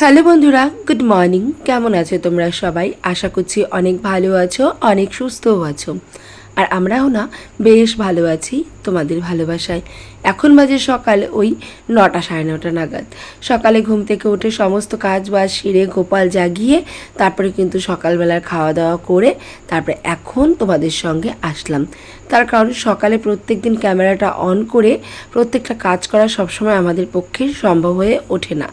Hello বন্ধুরা, good morning. কেমন আছো তোমরা সবাই? আশা করছি অনেক ভালো আছো, অনেক সুস্থও আছো। আর আমরাও না বেশ ভালো আছি তোমাদের ভালোবাসায়। এখন বাজে সকাল ওই নটা সাড়ে নটা নাগাদ। সকালে ঘুম থেকে উঠে সমস্ত কাজ বাজ সেরে গোপাল জাগিয়ে তারপরে কিন্তু সকালবেলার খাওয়া দাওয়া করে তারপরে এখন তোমাদের সঙ্গে আসলাম। তার কারণ সকালে প্রত্যেক দিন ক্যামেরাটা অন করে প্রত্যেকটা কাজ করা সবসময় আমাদের পক্ষে সম্ভব হয়ে ওঠে না।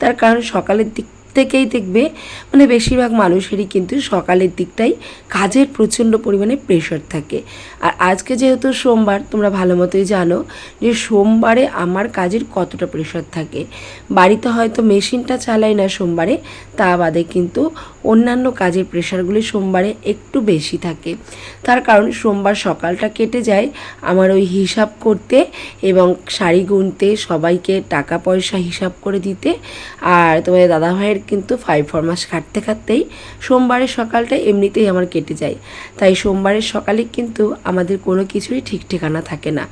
তার কারণ সকালের দিক থেকেই দেখবে মানে বেশিরভাগ মানুষেরই কিন্তু সকালের দিকটাই কাজের প্রচণ্ড পরিমাণে প্রেশার থাকে। আর আজকে যেহেতু সোমবার, তোমরা ভালো মতোই জানো যে সোমবারে আমার কাজের কতটা প্রেশার থাকে। বাড়িতে হয়তো মেশিনটা চালাই না সোমবারে, তা বাদে কিন্তু অন্যান্য কাজের প্রেশারগুলি সোমবারে একটু বেশি থাকে। তার কারণ সোমবার সকালটা কেটে যায় আমার ওই হিসাব করতে এবং শাড়ি গুনতে, সবাইকে টাকা পয়সা হিসাব করে দিতে। আর তোমাদের দাদাভাইয়ের কিন্তু ফাইভ ফর মাস কাটতে কাটতেই সোমবারের সকালটা এমনিতেই আমার কেটে যায়। তাই সোমবারের সকালে কিন্তু আমাদের কোনো কিছুরই ঠিক ঠিকানা থাকে না।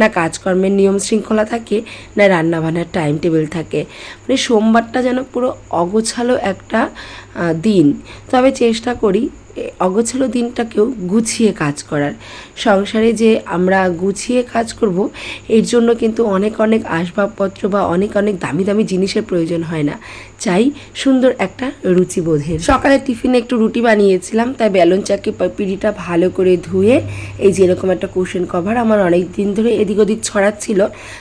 না কাজকর্মের নিয়ম শৃঙ্খলা থাকে, না রান্নাবান্নার টাইম টেবিল থাকে। মানে সোমবারটা যেন পুরো অগোছালো একটা দিন। তবে চেষ্টা করি অগোছালো দিনটাকেও গুছিয়ে কাজ করার। সংসারে যে আমরা গুছিয়ে কাজ করব এর জন্য কিন্তু অনেক অনেক আসবাবপত্র বা অনেক অনেক দামি দামি জিনিসের প্রয়োজন হয় না। চাই সুন্দর একটা রুচিবোধের সকালে টিফিনে একটু রুটি বানিয়েছিলাম তাই বেলন চাকি পিড়িটা ভালো করে ধুয়ে এই যে এরকম একটা কুশন কভার আমার অনেক দিন ধরে এদিক ওদিক ছড়াচ্ছিল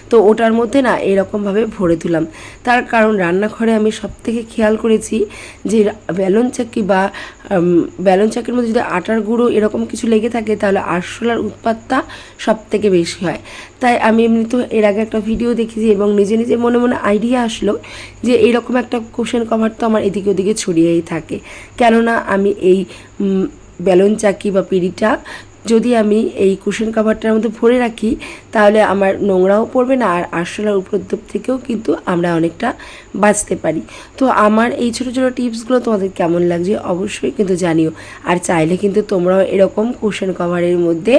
তো ওটার মধ্যে না এরকমভাবে ভরে দিলাম তার কারণ রান্নাঘরে আমি সব থেকে খেয়াল করেছি যে বেলন চাকি বা উম, বেলন চাকির মধ্যে যদি আটার গুঁড়ো এরকম কিছু লেগে থাকে, তাহলে আরশোলার উৎপাতটা সব থেকে বেশি হয়। তাই আমি এমনি তো এর আগে একটা ভিডিও দেখেছি এবং নিজে নিজে মনে মনে আইডিয়া আসলো যে এরকম একটা কোশ্চেন কভার তো আমার এদিকে ওদিকে ছড়িয়েই থাকে। কেননা আমি এই বেলন চাকি বা পিড়িটা যদি আমি এই কুশন কাভারটার মধ্যে ভরে রাখি, তাহলে আমার নোংরাও পড়বে না আর আরশোলার উপদ্রব থেকেও কিন্তু আমরা অনেকটা বাঁচতে পারি। তো আমার এই ছোটো ছোটো টিপসগুলো তোমাদের কেমন লাগছে অবশ্যই কিন্তু জানিও। আর চাইলে কিন্তু তোমরাও এরকম কুশন কভারের মধ্যে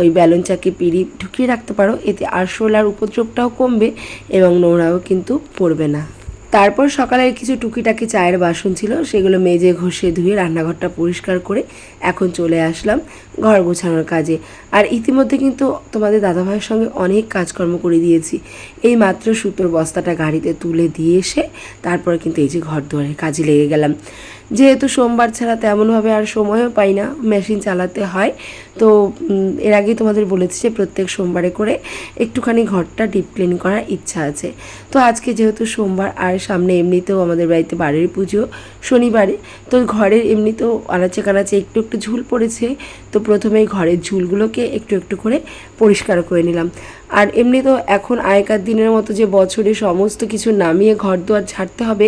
ওই ব্যালন চাকি পিড়ি ঢুকিয়ে রাখতে পারো, এতে আরশোলার উপদ্রবটাও কমবে এবং নোংরাও কিন্তু পড়বে না। তারপর সকালের কিছু টুকিটাকি চায়ের বাসন ছিল, সেগুলো মেজে ঘষে ধুয়ে রান্নাঘরটা পরিষ্কার করে এখন চলে আসলাম ঘর গোছানোর কাজে। আর ইতিমধ্যে কিন্তু তোমাদের দাদাভাইয়ের সঙ্গে অনেক কাজকর্ম করে দিয়েছি। এই মাত্র সুতোর বস্তাটা গাড়িতে তুলে দিয়ে এসে তারপর কিন্তু এই যে ঘর দুয়ারের কাজে লেগে গেলাম। যেহেতু সোমবার ছাড়া তেমনভাবে আর সময়ও পাই না, মেশিন চালাতে হয়, তো এর আগেই তোমাদের বলেছি যে প্রত্যেক সোমবারে করে একটুখানি ঘরটা ডিপ ক্লিন করার ইচ্ছা আছে। তো আজকে যেহেতু সোমবার, আর সামনে এমনিতেও আমাদের বাড়িতে বাড়ির পুজো শনিবারে। তো ঘরের এমনিতেও আনাচে কানাচে একটু একটু ঝুল পড়েছে। তো প্রথমেই ঘরের ঝুলগুলোকে একটু একটু করে পরিষ্কার করে নিলাম। আর এমনি তো এখন আগেকার দিনের মতো যে বছরে সমস্ত কিছু নামিয়ে ঘর দুয়ার ছাড়তে হবে,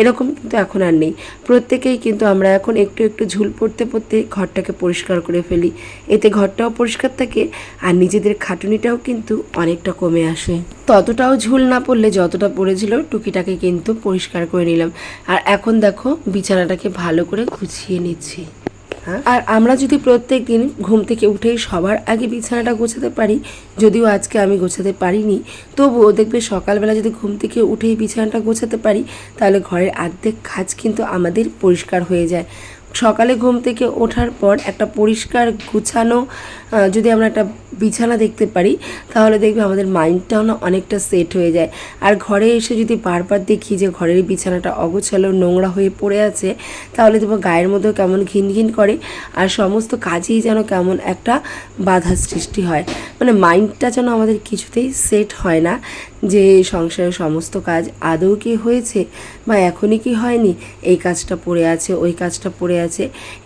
এরকম কিন্তু এখন আর নেই। প্রত্যেকেই কিন্তু আমরা এখন একটু একটু ঝুল পড়তে পড়তে ঘরটাকে পরিষ্কার করে ফেলি। এতে ঘরটাও পরিষ্কার থাকে আর নিজেদের খাটুনিটাও কিন্তু অনেকটা কমে আসে। ততটাও ঝুল না পড়লে যতটা পড়েছিল টুকিটাকে কিন্তু পরিষ্কার করে নিলাম। আর এখন দেখো বিছানাটাকে ভালো করে গুছিয়ে নিচ্ছি। হ্যাঁ? আর আমরা যদি প্রত্যেক দিন ঘুম থেকে উঠেই সবার আগে বিছানাটা গোছাতে পারি, যদিও আজকে আমি গোছাতে পারিনি, তবুও দেখবে সকালবেলা যদি ঘুম থেকে উঠেই বিছানাটা গোছাতে পারি, তাহলে ঘরের আর্ধেক কাজ কিন্তু আমাদের পরিষ্কার হয়ে যায়। সকালে ঘুম থেকে ওঠার পর একটা পরিষ্কার গুছানো যদি আমরা একটা বিছানা দেখতে পারি, তাহলে দেখবে আমাদের মাইন্ডটাও না অনেকটা সেট হয়ে যায়। আর ঘরে এসে যদি বারবার দেখি যে ঘরের বিছানাটা অগোছালো, নোংরা হয়ে পড়ে আছে, তাহলে দেখব গায়ের মধ্যেও কেমন ঘিন ঘিন করে। আর সমস্ত কাজেই যেন কেমন একটা বাধা সৃষ্টি হয়। মানে মাইন্ডটা যেন আমাদের কিছুতেই সেট হয় না। যে সংসারের সমস্ত কাজ আদৌ কি হয়েছে বা এখনই কি হয়নি? এই কাজটা পড়ে আছে, ওই কাজটা পড়ে আছে।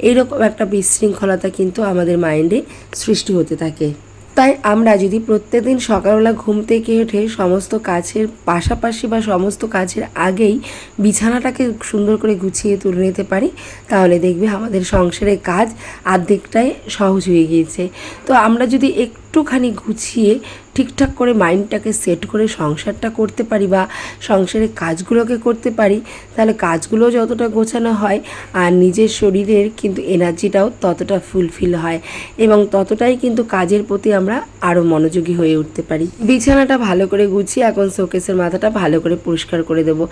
এইরকম একটা বিশৃঙ্খলতা কিন্তু আমাদের মাইন্ডে সৃষ্টি হতে থাকে। তাই আমরা যদি প্রত্যেকদিন সকালবেলা ঘুম থেকে উঠে সমস্ত কাজের পাশাপাশি বা সমস্ত কাজের আগেই বিছানাটাকে সুন্দর করে গুছিয়ে তুলে নিতে পারি, তাহলে দেখবে আমাদের সংসারের কাজ আর্ধেকটাই সহজ হয়ে গিয়েছে। তো আমরা যদি একটু একটুখানি গুছিয়ে ঠিকঠাক করে মাইন্ডটাকে সেট করে সংসারটা করতে পারি বা সংসারের কাজগুলোকে করতে পারি, তাহলে কাজগুলো যতটা গোছানো হয় আর নিজের শরীরের কিন্তু এনার্জিটাও ততটা ফুলফিল হয় এবং ততটাই কিন্তু কাজের প্রতি আমরা আরও মনোযোগী হয়ে উঠতে পারি। বিছানাটা ভালো করে গুছিয়ে এখন শোকেসের মাথাটা ভালো করে পরিষ্কার করে দেবো।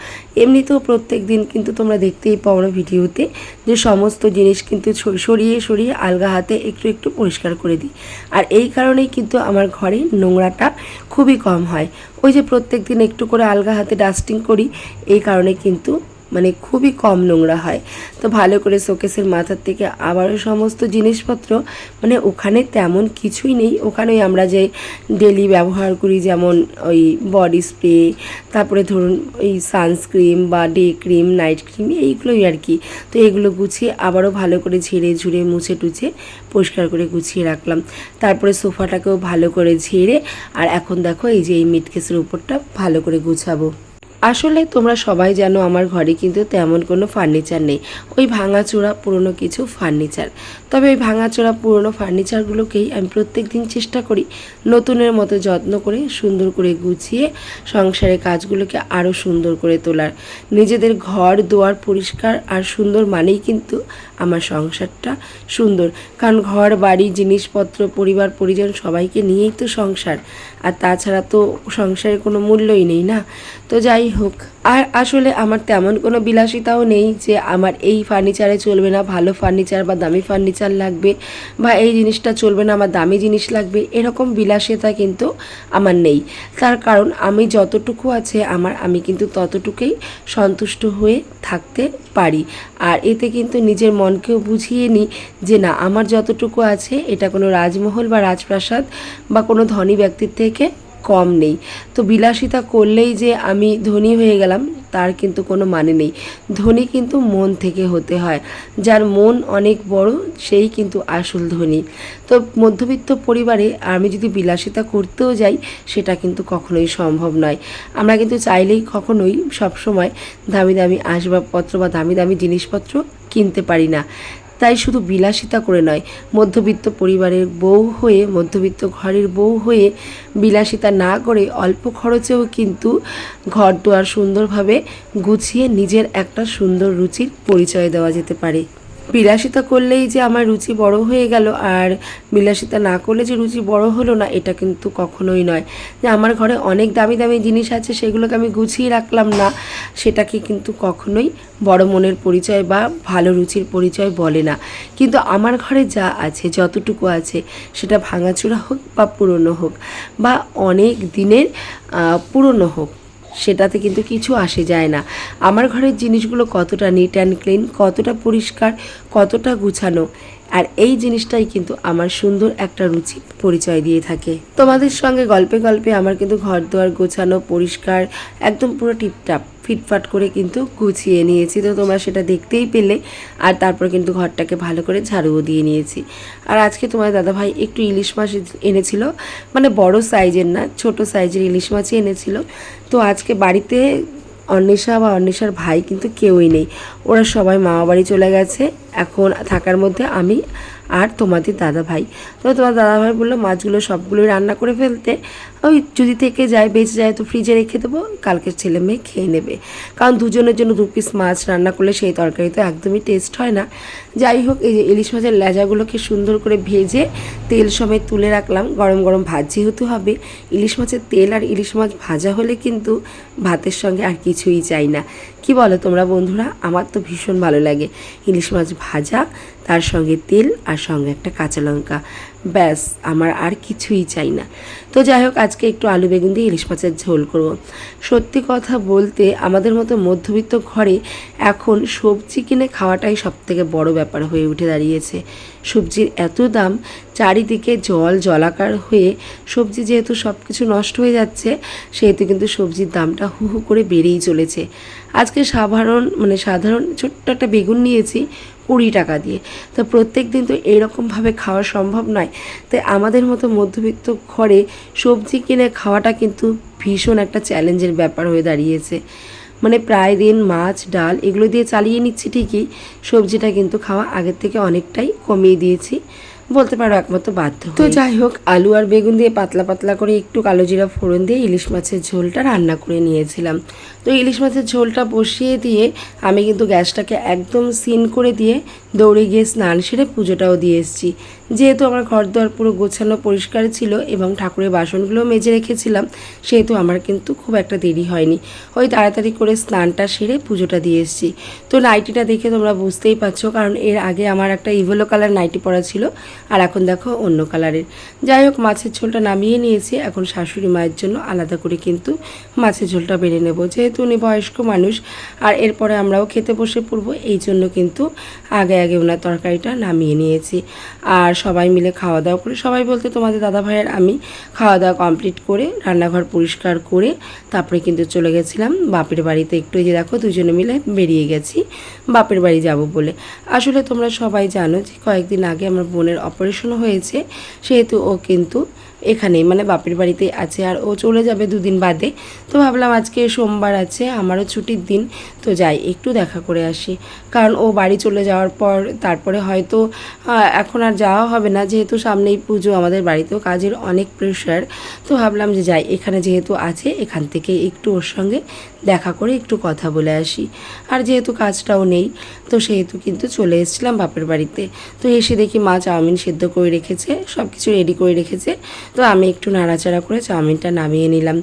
এমনিতেও প্রত্যেক দিন কিন্তু তোমরা দেখতেই পাও না ভিডিওতে যে সমস্ত জিনিস কিন্তু সরিয়ে সরিয়ে আলগা হাতে একটু একটু পরিষ্কার করে দিই। আর এই কারণেই কিন্তু আমার ঘরে নোংরাটা খুবই কম হয়। ওই যে প্রত্যেক দিন একটু করে আলগা হাতে ডাস্টিং করি, এই কারণে কিন্তু মানে খুবই কম নোংরা হয়। তো ভালো করে শোকেসের মাথার থেকে আবারও সমস্ত জিনিসপত্র মানে ওখানে তেমন কিছুই নেই। ওখানেই আমরা যে ডেলি ব্যবহার করি, যেমন ওই বডি স্প্রে, তারপরে ধরুন ওই সানস্ক্রিম বা ডে ক্রিম, নাইট ক্রিম, এইগুলোই আর কি। তো এগুলো গুছিয়ে আবারও ভালো করে ঝেড়ে ঝুড়ে, মুছে টুছে পরিষ্কার করে গুছিয়ে রাখলাম। তারপরে সোফাটাকেও ভালো করে ঝেড়ে, আর এখন দেখো এই যে এই মিটকেসের উপরটা ভালো করে গুছাবো। আসলে তোমরা সবাই জানো আমার ঘরে কিন্তু তেমন কোনো ফার্নিচার নেই। ওই ভাঙাচোরা পুরনো কিছু ফার্নিচার তবে ওই ভাঙাচোরা পুরনো ফার্নিচারগুলোকেই আমি প্রত্যেক দিন চেষ্টা করি নতুনের মতো যত্ন করে, সুন্দর করে গুছিয়ে সংসারের কাজগুলোকে আরও সুন্দর করে তোলার। নিজেদের ঘর, দুয়ার পরিষ্কার আর সুন্দর মানেই কিন্তু আমার সংসারটা সুন্দর। কারণ ঘর, বাড়ি, জিনিসপত্র, পরিবার, পরিজন সবাইকে নিয়েই তো সংসার। আর তাছাড়া তো সংসারের কোনো মূল্যই নেই না? তো যাই হোক, আর আসলে আমার তেমন কোনো বিলাসিতাও নেই যে আমার এই ফার্নিচারে চলবে না, ভালো ফার্নিচার বা দামি ফার্নিচার লাগবে বা এই জিনিসটা চলবে না, আমার দামি জিনিস লাগবে, এরকম বিলাসিতা কিন্তু আমার নেই। তার কারণ আমি যতটুকু আছে আমার, আমি কিন্তু ততটুকুই সন্তুষ্ট হয়ে থাকতে পারি। আর এতে কিন্তু নিজের মনকেও বুঝিয়ে নিই যে না, আমার যতটুকু আছে, এটা কোনো রাজমহল বা রাজপ্রাসাদ বা কোনো ধনী ব্যক্তির থেকে কম নেই। তো বিলাসিতা করলেই যে আমি ধনী হয়ে গেলাম, তার কিন্তু কোনো মানে নেই। ধনী কিন্তু মন থেকে হতে হয়। যার মন অনেক বড়, সেই কিন্তু আসল ধনী। তো মধ্যবিত্ত পরিবারে আমি যদি বিলাসিতা করতেও যাই, সেটা কিন্তু কখনোই সম্ভব নয়। আমরা কিন্তু চাইলেই কখনোই সবসময় দামি দামি আসবাবপত্র বা দামি দামি জিনিসপত্র কিনতে পারি না। তাই শুধু বিলাসিতা করে নয়, মধ্যবিত্ত পরিবারের বউ হয়ে, মধ্যবিত্ত ঘরের বউ হয়ে বিলাসিতা না করে অল্প খরচেও কিন্তু ঘর দুয়ার সুন্দরভাবে গুছিয়ে নিজের একটা সুন্দর রুচির পরিচয় দেওয়া যেতে পারে। বিলাসিতা করলেই যে আমার রুচি বড় হয়ে গেল আর বিলাসিতা না করলে যে রুচি বড় হলো না, এটা কিন্তু কখনোই নয়। যে আমার ঘরে অনেক দামি দামি জিনিস আছে, সেগুলোকে আমি গুছিয়ে রাখলাম না, সেটাকে কিন্তু কখনোই বড় মনের পরিচয় বা ভালো রুচির পরিচয় বলে না। কিন্তু আমার ঘরে যা আছে, যতটুকু আছে, সেটা ভাঙাচোরা হোক বা পুরনো হোক বা অনেক দিনের পুরনো হোক সেটাতে কিন্তু কিছু আসে যায় না। আমার ঘরের জিনিসগুলো কতটা নিট অ্যান্ড ক্লিন কতটা পরিষ্কার, কতটা গুছানো আর এই জিনিসটাই কিন্তু আমার সুন্দর একটা রুচি পরিচয় দিয়ে থাকে। তোমাদের সঙ্গে গল্পে গল্পে আমার কিন্তু ঘর দুয়ার গোছানো, পরিষ্কার, একদম পুরো টিপটাপ, ফিটফাট করে কিন্তু গুছিয়ে নিয়েছি। তো তোমরা সেটা দেখতেই পেলে আর তারপর কিন্তু ঘরটাকে ভালো করে ঝাড়ুও দিয়ে নিয়েছি। আর আজকে তোমার দাদাভাই একটু ইলিশ মাছ এনেছিল মানে বড় সাইজের না, ছোট সাইজের ইলিশ মাছই এনেছিল। তো আজকে বাড়িতে অন্বেষা বা অন্বেষার ভাই কিন্তু কেউই নেই। ওরা সবাই মামা বাড়ি চলে গেছে। এখন থাকার মধ্যে আমি আর তোমাদের দাদা ভাই তো তোমার দাদা ভাই বলল, মাছগুলো সবগুলোই রান্না করে ফেলতে। ওই যদি থেকে যায়, বেঁচে যায়, তো ফ্রিজে রেখে দেবো। কালকের ছেলে মেয়ে খেয়ে নেবে। কারণ দুজনের জন্য দু পিস মাছ রান্না করলে সেই তরকারি তো একদমই টেস্ট হয় না। যাই হোক, এই যে ইলিশ মাছের লেজাগুলোকে সুন্দর করে ভেজে তেল সমেত তুলে রাখলাম। গরম গরম ভাত যেহেতু হবে, ইলিশ মাছের তেল আর ইলিশ মাছ ভাজা হলে কিন্তু ভাতের সঙ্গে আর কিছুই চাই না। কি বলো তোমরা বন্ধুরা? আমার তো ভীষণ ভালো লাগে ইলিশ মাছ ভাজা। তার সঙ্গে তেল আর সঙ্গে একটা কাঁচা লঙ্কা। ব্যাস, আমার আর কিছুই চাই না। তো যাই হোক, আজকে একটু আলু বেগুন দিয়ে ইলিশ মাছের ঝোল করব। সত্যি কথা বলতে, আমাদের মতো মধ্যবিত্ত ঘরে এখন সবজি কিনে খাওয়াটাই সব থেকে বড় ব্যাপার হয়ে উঠে দাঁড়িয়েছে। সবজির এত দাম, চারিদিকে জল, জলাকার হয়ে সবজি যেহেতু সব কিছু নষ্ট হয়ে যাচ্ছে, সেহেতু কিন্তু সবজির দামটা হু হু করে বেড়েই চলেছে। আজকে সাধারণ মানে সাধারণ ছোট্ট একটা বেগুন নিয়েছি কুড়ি টাকা দিয়ে। তো প্রত্যেক দিন তো এইরকমভাবে খাওয়া সম্ভব নয়। তাই আমাদের মতো মধ্যবিত্ত ঘরে সবজি কিনে খাওয়াটা কিন্তু ভীষণ একটা চ্যালেঞ্জের ব্যাপার হয়ে দাঁড়িয়েছে। মানে প্রায় দিন মাছ, ডাল এগুলো দিয়ে চালিয়ে নিচ্ছি ঠিকই। সবজিটা কিন্তু খাওয়া আগের থেকে অনেকটাই কমিয়ে দিয়েছি। বলতে পারো একমাত্র বাধ্য তো যাই হোক আলু আর বেগুন দিয়ে পাতলা পাতলা করে একটু কালো জিরা ফোড়ন দিয়ে ইলিশ মাছের ঝোলটা রান্না করে নিয়েছিলাম। তো ইলিশ মাছের ঝোলটা বসিয়ে দিয়ে আমি কিন্তু গ্যাসটাকে একদম সিন করে দিয়ে দৌড়ে গিয়ে স্নান সেরে পুজোটাও দিয়ে এসেছি। যেহেতু আমার ঘর দোয়ার পুরো গোছানো পরিষ্কার ছিল এবং ঠাকুরের বাসনগুলো মেজে রেখেছিলাম সেহেতু আমার কিন্তু খুব একটা দেরি হয়নি। ওই তাড়াতাড়ি করে স্নানটা সেরে পুজোটা দিয়ে এসেছি। তো নাইটিটা দেখে তোমরা বুঝতেই পারছ কারণ এর আগে আমার একটা ইভেলো কালার নাইটি পরা ছিল আর এখন দেখো অন্য কালারের। যাই হোক, মাছের ঝোলটা নামিয়ে নিয়েছি। এখন শাশুড়ি মায়ের জন্য আলাদা করে কিন্তু মাছের ঝোলটা বেড়ে নেব। যেহেতু উনি বয়স্ক মানুষ, আর এরপরে আমরাও খেতে বসে পড়ব, এই জন্য কিন্তু আগে আগে ওনার তরকারিটা নামিয়ে নিয়েছি। আর সবাই মিলে খাওয়া দাওয়া করে, সবাই বলতে তোমাদের দাদা ভাইয়ের আমি খাওয়া দাওয়া কমপ্লিট করে, রান্নাঘর পরিষ্কার করে তারপরে কিন্তু চলে গেছিলাম বাপের বাড়িতে। একটু যে দেখো, দুজনে মিলে বেরিয়ে গেছি, বাপের বাড়ি যাব বলে। আসলে তোমরা সবাই জানো যে কয়েকদিন আগে আমার বোনের অপারেশন হয়েছে, সেহেতু ও কিন্তু এখানেই মানে বাপের বাড়িতে আছে আর ও চলে যাবে দুদিন বাদে। তো ভাবলাম আজকে সোমবার আছে, আমারও ছুটির দিন, তো যাই, একটু দেখা করে আসি। কারণ ও বাড়ি চলে যাওয়ার পর, তারপরে হয়তো এখন আর যাওয়া হবে না, যেহেতু সামনেই পুজো, আমাদের বাড়িতেও কাজের অনেক প্রেশার তো ভাবলাম যে যাই, এখানে যেহেতু আছে, এখান থেকে একটু ওর সঙ্গে দেখা করে একটু কথা বলে আসি। আর যেহেতু কাজটাও নেই, তো সেহেতু কিন্তু চলে এসেছিলাম বাপের বাড়িতে। তো এসে দেখি মা চাউমিন সেদ্ধ করে রেখেছে সব কিছু রেডি করে রেখেছে। তো আমি একটু নাড়াচাড়া করে চাউমিনটা নামিয়ে নিলাম।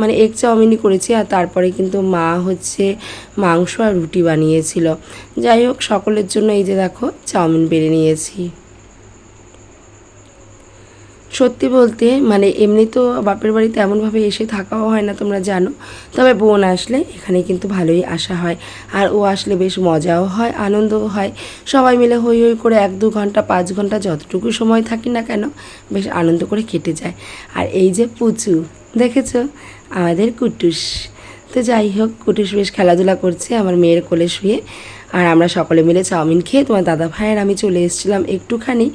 মানে এক চাউমিনই করেছি, আর তারপরে কিন্তু মা হচ্ছে মাংস আর রুটি বানিয়েছিল। যাই হোক, সকলের জন্য এই যে দেখো, চাউমিন বেড়ে নিয়েছি। সত্যি বলতে মানে এমনি তো বাপের বাড়িতে এমনভাবে এসে থাকাও হয় না, তোমরা জানো। তবে বোন আসলে এখানে কিন্তু ভালোই আসা হয়। আর ও আসলে বেশ মজাও হয়, আনন্দও হয়। সবাই মিলে হই হই করে এক দু ঘণ্টা, পাঁচ ঘণ্টা যতটুকু সময় থাকি না কেন, বেশ আনন্দ করে কেটে যায়। আর এই যে পুচু, দেখেছ? আমাদের কুটুস। তো যাই হোক, কুটুস বেশ খেলাধুলা করছে আমার মেয়ের কোলে শুয়ে। আর আমরা সকলে মিলে চাউমিন খেয়ে তোমার দাদা ভাইয়ের আমি চলে এসেছিলাম একটুখানি।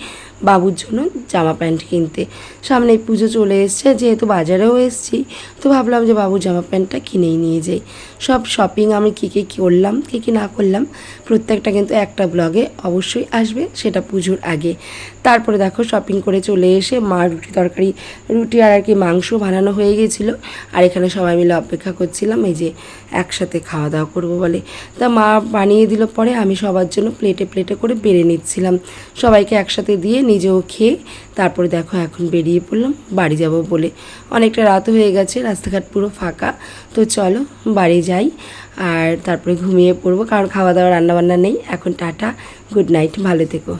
বাবুর জন্য জামা প্যান্ট কিনতে। সামনে পুজো চলে এসছে, যেহেতু বাজারেও এসেছি, তো ভাবলাম যে বাবুর জামা প্যান্টটা কিনেই নিয়ে যাই। সব শপিং আমি কী কী করলাম, কী কী না করলাম, প্রত্যেকটা কিন্তু একটা ব্লগে অবশ্যই আসবে, সেটা পুজোর আগে। তারপরে দেখো শপিং করে চলে এসে মা রুটি তরকারি, রুটি আর আর কি মাংস বানানো হয়ে গেছিল। আর এখানে সবাই মিলে অপেক্ষা করছিলাম, এই যে একসাথে খাওয়া দাওয়া করব বলে। তা মা বানিয়ে দিল পরে, আমি সবার জন্য প্লেটে প্লেটে করে বেড়ে নিচ্ছিলাম। সবাইকে একসাথে দিয়ে নিজেও খেয়ে তারপরে দেখো এখন বেরিয়ে পড়লাম, বাড়ি যাব বলে। অনেকটা রাত হয়ে গেছে, রাস্তাঘাট পুরো ফাঁকা। তো চলো, বাড়ি যাই আর তারপরে ঘুমিয়ে পড়ব, কারণ খাওয়া দাওয়া রান্নাবান্না নেই। এখন টাটা, গুড নাইট, ভালো থেকো।